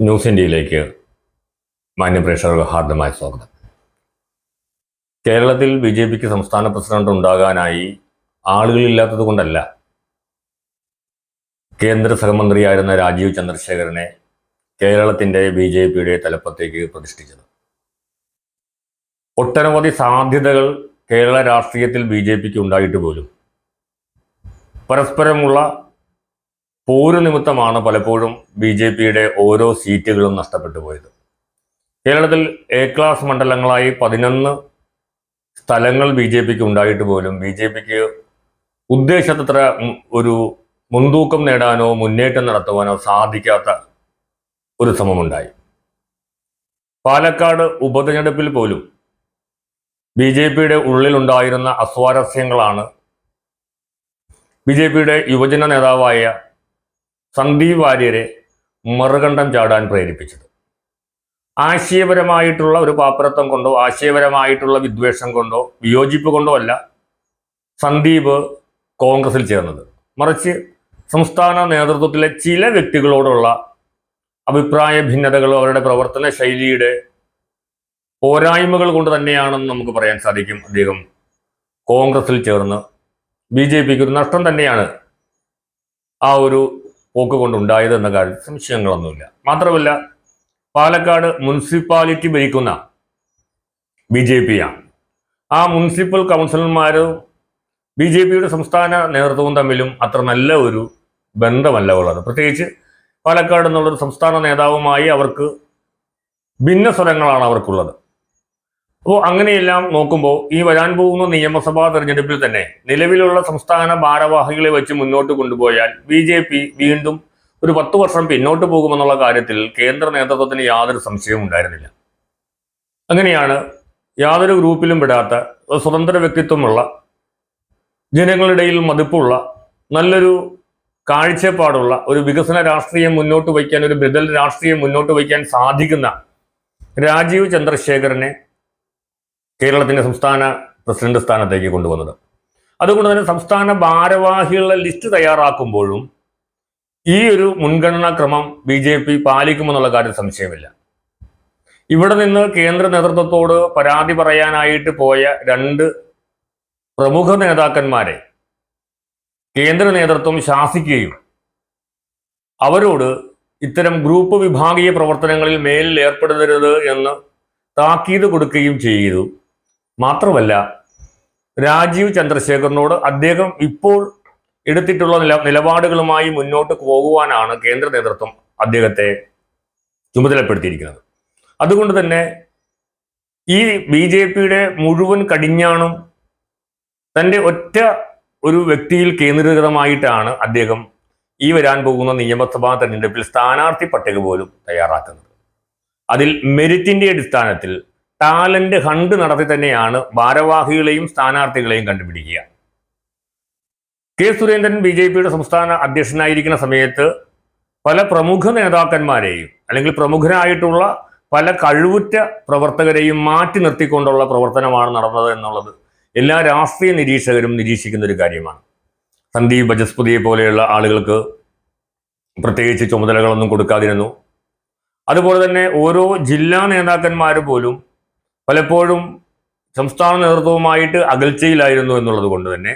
News ഇന്ത്യയിലേക്ക് മാന്യപ്രേക്ഷകർക്ക് ഹാർദമായ സ്വാഗതം. കേരളത്തിൽ ബി ജെ പിക്ക് സംസ്ഥാന പ്രസിഡന്റ് ഉണ്ടാകാനായി ആളുകളില്ലാത്തത് കൊണ്ടല്ല കേന്ദ്ര സഹമന്ത്രിയായിരുന്ന രാജീവ് ചന്ദ്രശേഖരനെ കേരളത്തിന്റെ ബി ജെ പിയുടെ തലപ്പത്തേക്ക് പ്രതിഷ്ഠിച്ചത്. ഒട്ടനവധി സാധ്യതകൾ കേരള രാഷ്ട്രീയത്തിൽ ബി ജെ പിക്ക് ഉണ്ടായിട്ട് പോലും. പരസ്പരമുള്ള പോര് നിമിത്തമാണ് പലപ്പോഴും ബി ജെ പിയുടെ ഓരോ സീറ്റുകളും നഷ്ടപ്പെട്ടു പോയത്. കേരളത്തിൽ എ ക്ലാസ് മണ്ഡലങ്ങളായി പതിനൊന്ന് സ്ഥലങ്ങൾ ബി ജെ പിക്ക് ഉണ്ടായിട്ട് പോലും ബി ജെ പിക്ക് ഉദ്ദേശത്തത്ര ഒരു മുൻതൂക്കം നേടാനോ മുന്നേറ്റം നടത്തുവാനോ സാധിക്കാത്ത ഒരു ശ്രമമുണ്ടായി. പാലക്കാട് ഉപതെരഞ്ഞെടുപ്പിൽ പോലും ബി ജെ പിയുടെ ഉള്ളിലുണ്ടായിരുന്ന അസ്വാരസ്യങ്ങളാണ് ബി ജെ പിയുടെ യുവജന നേതാവായ സന്ദീപ് വാര്യരെ മറുകണ്ഠം ചാടാൻ പ്രേരിപ്പിച്ചത്. ആശയപരമായിട്ടുള്ള ഒരു പാപ്പരത്വം കൊണ്ടോ ആശയപരമായിട്ടുള്ള വിദ്വേഷം കൊണ്ടോ വിയോജിപ്പ് കൊണ്ടോ അല്ല സന്ദീപ് കോൺഗ്രസിൽ ചേർന്നത്. മറിച്ച് സംസ്ഥാന നേതൃത്വത്തിലെ ചില വ്യക്തികളോടുള്ള അഭിപ്രായ ഭിന്നതകളോ അവരുടെ പ്രവർത്തന ശൈലിയുടെ പോരായ്മകൾ കൊണ്ട് തന്നെയാണെന്ന് നമുക്ക് പറയാൻ സാധിക്കും അദ്ദേഹം കോൺഗ്രസിൽ ചേർന്ന്. ബി ജെ പിക്ക് ഒരു നഷ്ടം തന്നെയാണ് ആ ഒരു പോക്ക് കൊണ്ടുണ്ടായത് എന്ന കാര്യത്തിൽ സംശയങ്ങളൊന്നുമില്ല. മാത്രമല്ല പാലക്കാട് മുനിസിപ്പാലിറ്റി ഭരിക്കുന്ന ബി ജെ പിയാണ്. ആ മുനിസിപ്പൽ കൗൺസിലർമാരും ബി ജെ പിയുടെ സംസ്ഥാന നേതൃത്വവും തമ്മിലും അത്ര നല്ല ഒരു ബന്ധമല്ല ഉള്ളത്. പ്രത്യേകിച്ച് പാലക്കാട് എന്നുള്ളൊരു സംസ്ഥാന നേതാവുമായി അവർക്ക് ഭിന്ന സ്വരങ്ങളാണ് അവർക്കുള്ളത്. അപ്പോൾ അങ്ങനെയെല്ലാം നോക്കുമ്പോൾ ഈ വരാൻ പോകുന്ന നിയമസഭാ തെരഞ്ഞെടുപ്പിൽ തന്നെ നിലവിലുള്ള സംസ്ഥാന ഭാരവാഹികളെ വെച്ച് മുന്നോട്ട് കൊണ്ടുപോയാൽ ബി ജെ പി വീണ്ടും ഒരു പത്ത് വർഷം പിന്നോട്ട് പോകുമെന്നുള്ള കാര്യത്തിൽ കേന്ദ്ര നേതൃത്വത്തിന് യാതൊരു സംശയവും ഉണ്ടായിരുന്നില്ല. അങ്ങനെയാണ് യാതൊരു ഗ്രൂപ്പിലും വിടാത്ത സ്വതന്ത്ര വ്യക്തിത്വമുള്ള ജനങ്ങളിടയിൽ മതിപ്പുള്ള നല്ലൊരു കാഴ്ചപ്പാടുള്ള ഒരു വികസന രാഷ്ട്രീയം മുന്നോട്ട് വയ്ക്കാൻ ഒരു ബദൽ രാഷ്ട്രീയം മുന്നോട്ട് വയ്ക്കാൻ സാധിക്കുന്ന രാജീവ് ചന്ദ്രശേഖരനെ കേരളത്തിന്റെ സംസ്ഥാന പ്രസിഡന്റ് സ്ഥാനത്തേക്ക് കൊണ്ടുവന്നത്. അതുകൊണ്ട് തന്നെ സംസ്ഥാന ഭാരവാഹികളുടെ ലിസ്റ്റ് തയ്യാറാക്കുമ്പോഴും ഈ ഒരു മുൻഗണനാ ക്രമം ബി ജെ പി പാലിക്കുമെന്നുള്ള കാര്യം സംശയമില്ല. ഇവിടെ നിന്ന് കേന്ദ്ര നേതൃത്വത്തോട് പരാതി പറയാനായിട്ട് പോയ രണ്ട് പ്രമുഖ നേതാക്കന്മാരെ കേന്ദ്ര നേതൃത്വം ശാസിക്കുകയും അവരോട് ഇത്തരം ഗ്രൂപ്പ് വിഭാഗീയ പ്രവർത്തനങ്ങളിൽ മേലിൽ ഏർപ്പെടരുത് എന്ന് താക്കീത് കൊടുക്കുകയും ചെയ്തു. മാത്രമല്ല രാജീവ് ചന്ദ്രശേഖറിനോട് അദ്ദേഹം ഇപ്പോൾ എടുത്തിട്ടുള്ള നില നിലപാടുകളുമായി മുന്നോട്ട് പോകുവാനാണ് കേന്ദ്ര നേതൃത്വം അദ്ദേഹത്തെ ചുമതലപ്പെടുത്തിയിരിക്കുന്നത്. അതുകൊണ്ട് തന്നെ ഈ ബി ജെ പിയുടെ മുഴുവൻ കടിഞ്ഞാണും തന്റെ ഒറ്റ ഒരു വ്യക്തിയിൽ കേന്ദ്രീകൃതമായിട്ടാണ് അദ്ദേഹം ഈ വരാൻ പോകുന്ന നിയമസഭാ തെരഞ്ഞെടുപ്പിൽ സ്ഥാനാർത്ഥി പട്ടിക പോലും തയ്യാറാക്കുന്നത്. അതിൽ മെരിറ്റിന്റെ അടിസ്ഥാനത്തിൽ ടാലന്റ് ഹണ്ട് നടത്തി തന്നെയാണ് ഭാരവാഹികളെയും സ്ഥാനാർത്ഥികളെയും കണ്ടുപിടിക്കുക. കെ സുരേന്ദ്രൻ ബി ജെ പിയുടെ സംസ്ഥാന അധ്യക്ഷനായിരിക്കുന്ന സമയത്ത് പല പ്രമുഖ നേതാക്കന്മാരെയും അല്ലെങ്കിൽ പ്രമുഖരായിട്ടുള്ള പല കഴിവുറ്റ പ്രവർത്തകരെയും മാറ്റി നിർത്തിക്കൊണ്ടുള്ള പ്രവർത്തനമാണ് നടന്നത് എന്നുള്ളത് എല്ലാ രാഷ്ട്രീയ നിരീക്ഷകരും നിരീക്ഷിക്കുന്ന ഒരു കാര്യമാണ്. സന്ദീപ് ബജസ്പതിയെ പോലെയുള്ള ആളുകൾക്ക് പ്രത്യേകിച്ച് ചുമതലകളൊന്നും കൊടുക്കാതിരുന്നു. അതുപോലെ തന്നെ ഓരോ ജില്ലാ നേതാക്കന്മാർ പോലും പലപ്പോഴും സംസ്ഥാന നേതൃത്വവുമായിട്ട് അകൽച്ചയിലായിരുന്നു എന്നുള്ളത് കൊണ്ട് തന്നെ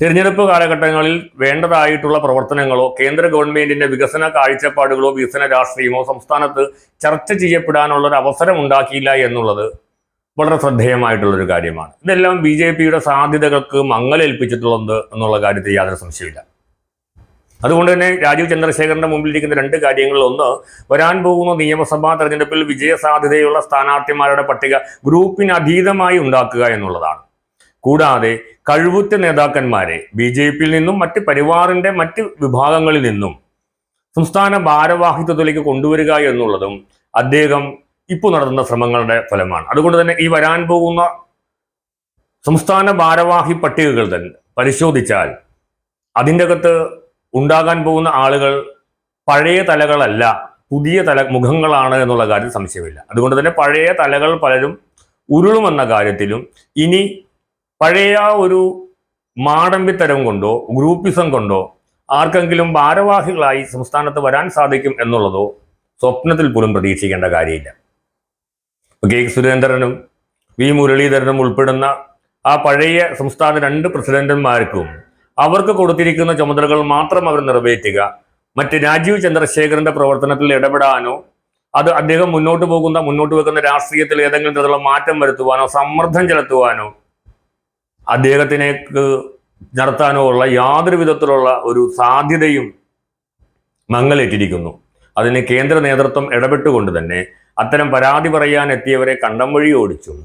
തിരഞ്ഞെടുപ്പ് കാലഘട്ടങ്ങളിൽ വേണ്ടതായിട്ടുള്ള പ്രവർത്തനങ്ങളോ കേന്ദ്ര ഗവൺമെന്റിന്റെ വികസന കാഴ്ചപ്പാടുകളോ വികസന രാഷ്ട്രീയമോ സംസ്ഥാനത്ത് ചർച്ച ചെയ്യപ്പെടാനുള്ള ഒരു അവസരം ഉണ്ടാക്കിയില്ല എന്നുള്ളത് വളരെ ശ്രദ്ധേയമായിട്ടുള്ള ഒരു കാര്യമാണ്. ഇതെല്ലാം ബി ജെ പിയുടെ സാധ്യതകൾക്ക് മങ്ങലേൽപ്പിച്ചിട്ടുള്ളത് എന്നുള്ള കാര്യത്തിൽ യാതൊരു സംശയമില്ല അതുകൊണ്ട് തന്നെ രാജീവ് ചന്ദ്രശേഖരന്റെ മുമ്പിലിരിക്കുന്ന രണ്ട് കാര്യങ്ങളിൽ ഒന്ന് വരാൻ പോകുന്ന നിയമസഭാ തെരഞ്ഞെടുപ്പിൽ വിജയസാധ്യതയുള്ള സ്ഥാനാർത്ഥിമാരുടെ പട്ടിക ഗ്രൂപ്പിന് അതീതമായി ഉണ്ടാക്കുക എന്നുള്ളതാണ്. കൂടാതെ കഴിവുറ്റ നേതാക്കന്മാരെ ബി ജെ പിയിൽ നിന്നും മറ്റ് പരിവാറിന്റെ മറ്റ് വിഭാഗങ്ങളിൽ നിന്നും സംസ്ഥാന ഭാരവാഹിത്വത്തിലേക്ക് കൊണ്ടുവരിക എന്നുള്ളതും അദ്ദേഹം ഇപ്പോൾ നടത്തുന്ന ശ്രമങ്ങളുടെ ഫലമാണ്. അതുകൊണ്ട് തന്നെ ഈ വരാൻ പോകുന്ന സംസ്ഥാന ഭാരവാഹി പട്ടികകൾ തന്നെ പരിശോധിച്ചാൽ അതിന്റെ അകത്ത് ഉണ്ടാകാൻ പോകുന്ന ആളുകൾ പഴയ തലകളല്ല പുതിയ തല മുഖങ്ങളാണ് എന്നുള്ള കാര്യം സംശയമില്ല. അതുകൊണ്ട് തന്നെ പഴയ തലകൾ പലരും ഉരുളുമെന്ന കാര്യത്തിലും ഇനി പഴയ ഒരു മാടമ്പിത്തരം കൊണ്ടോ ഗ്രൂപ്പിസം കൊണ്ടോ ആർക്കെങ്കിലും ഭാരവാഹികളായി സംസ്ഥാനത്ത് വരാൻ സാധിക്കും എന്നുള്ളതോ സ്വപ്നത്തിൽ പോലും പ്രതീക്ഷിക്കേണ്ട കാര്യമില്ല. കെ സുരേന്ദ്രനും വി മുരളീധരനും ഉൾപ്പെടുന്ന ആ പഴയ സംസ്ഥാന രണ്ട് പ്രസിഡന്റന്മാർക്കും അവർക്ക് കൊടുത്തിരിക്കുന്ന ചുമതലകൾ മാത്രം അവർ നിറവേറ്റുക. മറ്റ് രാജീവ് ചന്ദ്രശേഖരന്റെ പ്രവർത്തനത്തിൽ ഇടപെടാനോ അത് അദ്ദേഹം മുന്നോട്ട് പോകുന്ന മുന്നോട്ട് വെക്കുന്ന രാഷ്ട്രീയത്തിൽ ഏതെങ്കിലും തരത്തിലുള്ള മാറ്റം വരുത്തുവാനോ സമ്മർദ്ദം ചെലുത്തുവാനോ അദ്ദേഹത്തിനേക്ക് നടത്താനോ ഉള്ള യാതൊരു വിധത്തിലുള്ള ഒരു സാധ്യതയും മങ്ങലേറ്റിരിക്കുന്നു. അതിന് കേന്ദ്ര നേതൃത്വം ഇടപെട്ടുകൊണ്ട് തന്നെ അത്തരം പരാതി പറയാൻ എത്തിയവരെ കണ്ടം വഴി ഓടിച്ചും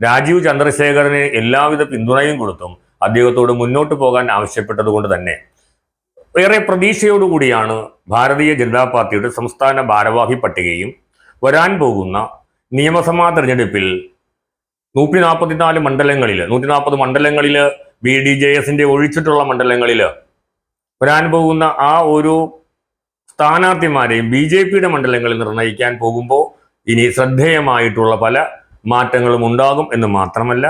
രാജീവ് ചന്ദ്രശേഖരന് എല്ലാവിധ പിന്തുണയും കൊടുത്തും അദ്ദേഹത്തോട് മുന്നോട്ട് പോകാൻ ആവശ്യപ്പെട്ടതുകൊണ്ട് തന്നെ ഏറെ പ്രതീക്ഷയോടുകൂടിയാണ് ഭാരതീയ ജനതാ പാർട്ടിയുടെ സംസ്ഥാന ഭാരവാഹി പട്ടികയും വരാൻ പോകുന്ന നിയമസഭാ തെരഞ്ഞെടുപ്പിൽ നൂറ്റി നാൽപ്പത്തിനാല് മണ്ഡലങ്ങളിൽ നൂറ്റി നാൽപ്പത് മണ്ഡലങ്ങളിൽ ബി ഡി ജെ എസിന്റെ ഒഴിച്ചിട്ടുള്ള മണ്ഡലങ്ങളിൽ വരാൻ പോകുന്ന ആ ഒരു സ്ഥാനാർത്ഥിമാരെയും ബി ജെ പിയുടെ മണ്ഡലങ്ങളിൽ നിർണയിക്കാൻ പോകുമ്പോൾ ഇനി ശ്രദ്ധേയമായിട്ടുള്ള പല മാറ്റങ്ങളും ഉണ്ടാകും എന്ന് മാത്രമല്ല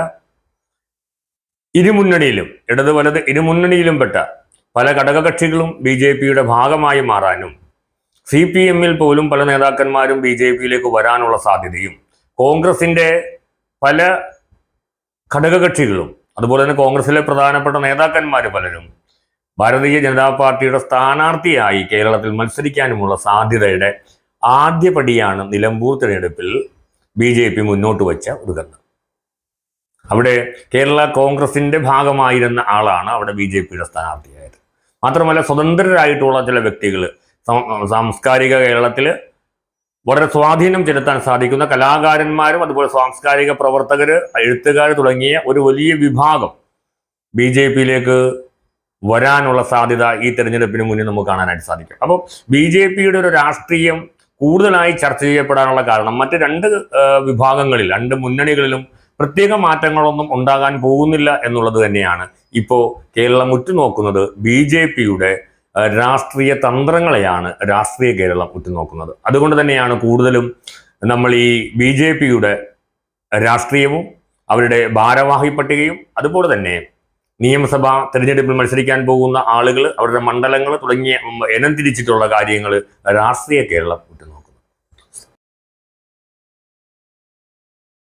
ഇരുമുന്നണിയിലും ഇടത് വലത് ഇരുമുന്നണിയിലും പെട്ട പല ഘടകകക്ഷികളും ബി ജെ പിയുടെ ഭാഗമായി മാറാനും സി പി എമ്മിൽ പോലും പല നേതാക്കന്മാരും ബി ജെ പിയിലേക്ക് വരാനുള്ള സാധ്യതയും കോൺഗ്രസിന്റെ പല ഘടകകക്ഷികളും അതുപോലെ തന്നെ കോൺഗ്രസിലെ പ്രധാനപ്പെട്ട നേതാക്കന്മാർ പലരും ഭാരതീയ ജനതാ പാർട്ടിയുടെ സ്ഥാനാർത്ഥിയായി കേരളത്തിൽ മത്സരിക്കാനുമുള്ള സാധ്യതയുടെ ആദ്യപടിയാണ് നിലമ്പൂർ തിരഞ്ഞെടുപ്പിൽ ബി ജെ പി മുന്നോട്ട് വെച്ച ഒരു കന്ന് അവിടെ കേരള കോൺഗ്രസിന്റെ ഭാഗമായിരുന്ന ആളാണ് അവിടെ ബി ജെ പിയുടെ സ്ഥാനാർത്ഥിയായത്. മാത്രമല്ല സ്വതന്ത്രരായിട്ടുള്ള ചില വ്യക്തികൾ സാംസ്കാരിക കേരളത്തിൽ വളരെ സ്വാധീനം ചെലുത്താൻ സാധിക്കുന്ന കലാകാരന്മാരും അതുപോലെ സാംസ്കാരിക പ്രവർത്തകർ എഴുത്തുകാർ തുടങ്ങിയ ഒരു വലിയ വിഭാഗം ബി ജെ പിയിലേക്ക് വരാനുള്ള സാധ്യത ഈ തെരഞ്ഞെടുപ്പിന് മുന്നിൽ നമുക്ക് കാണാനായിട്ട് സാധിക്കും. അപ്പോൾ ബി ജെ പിയുടെ ഒരു രാഷ്ട്രീയം കൂടുതലായി ചർച്ച ചെയ്യപ്പെടാനുള്ള കാരണം മറ്റ് രണ്ട് വിഭാഗങ്ങളിൽ രണ്ട് മുന്നണികളിലും പ്രത്യേക മാറ്റങ്ങളൊന്നും ഉണ്ടാകാൻ പോകുന്നില്ല എന്നുള്ളത് തന്നെയാണ്. ഇപ്പോൾ കേരളം ഉറ്റുനോക്കുന്നത് ബി ജെ പിയുടെ രാഷ്ട്രീയ തന്ത്രങ്ങളെയാണ് രാഷ്ട്രീയ കേരളം ഉറ്റുനോക്കുന്നത്. അതുകൊണ്ട് തന്നെയാണ് കൂടുതലും നമ്മൾ ഈ ബി ജെ പിയുടെ രാഷ്ട്രീയവും അവരുടെ ഭാരവാഹി പട്ടികയും അതുപോലെ തന്നെ നിയമസഭാ തെരഞ്ഞെടുപ്പിൽ മത്സരിക്കാൻ പോകുന്ന ആളുകൾ അവരുടെ മണ്ഡലങ്ങൾ തുടങ്ങിയ ഇനം തിരിച്ചിട്ടുള്ള കാര്യങ്ങൾ രാഷ്ട്രീയ കേരളം ഉറ്റുനോക്കുന്നത്